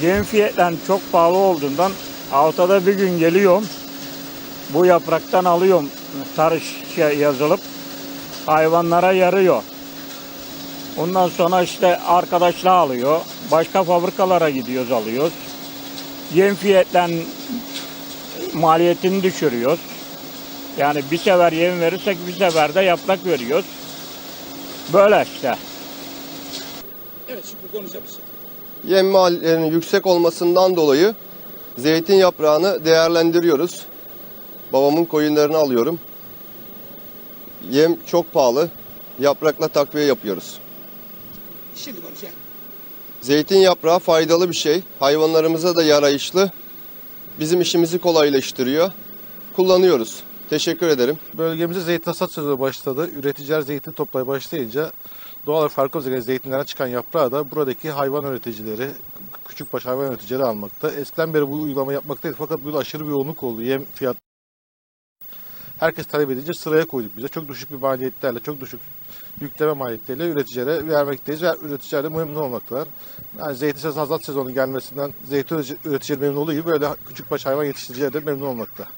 Yem fiyatları çok pahalı olduğundan haftada bir gün geliyorum. Bu yapraktan alıyorum tarış yazılıp hayvanlara yarıyor. Ondan sonra işte arkadaşlar alıyor. Başka fabrikalara gidiyoruz alıyoruz. Yem fiyatlarının maliyetini düşürüyoruz. Yani bir sefer yem verirsek bir sefer de yaprak veriyoruz. Böyle işte. Evet şimdi konuşabilirsin. Yem maliyetlerinin yüksek olmasından dolayı zeytin yaprağını değerlendiriyoruz. Babamın koyunlarını alıyorum. Yem çok pahalı. Yaprakla takviye yapıyoruz. Şimdi konuşalım. Zeytin yaprağı faydalı bir şey. Hayvanlarımıza da yarayışlı. Bizim işimizi kolaylaştırıyor. Kullanıyoruz. Teşekkür ederim. Bölgemizde zeytin hasat sezonu başladı. Üreticiler zeytin toplamaya başlayınca doğal olarak farklı olarak zeytinlerden çıkan yaprağı da buradaki hayvan üreticileri, küçükbaş hayvan üreticileri almakta. Eskiden beri bu uygulama yapmaktaydı fakat bu yıl aşırı bir yoğunluk oldu. Yem fiyat herkes talep edince sıraya koyduk bize. Çok düşük bir maliyetlerle, çok düşük yükleme maliyetleriyle üreticilere vermekteyiz ve üreticiler de memnun olmaktalar. Yani zeytin hasat sezonu gelmesinden zeytin üretici- üreticileri memnun olduğu gibi böyle küçükbaş hayvan yetiştiricileri de memnun olmakta.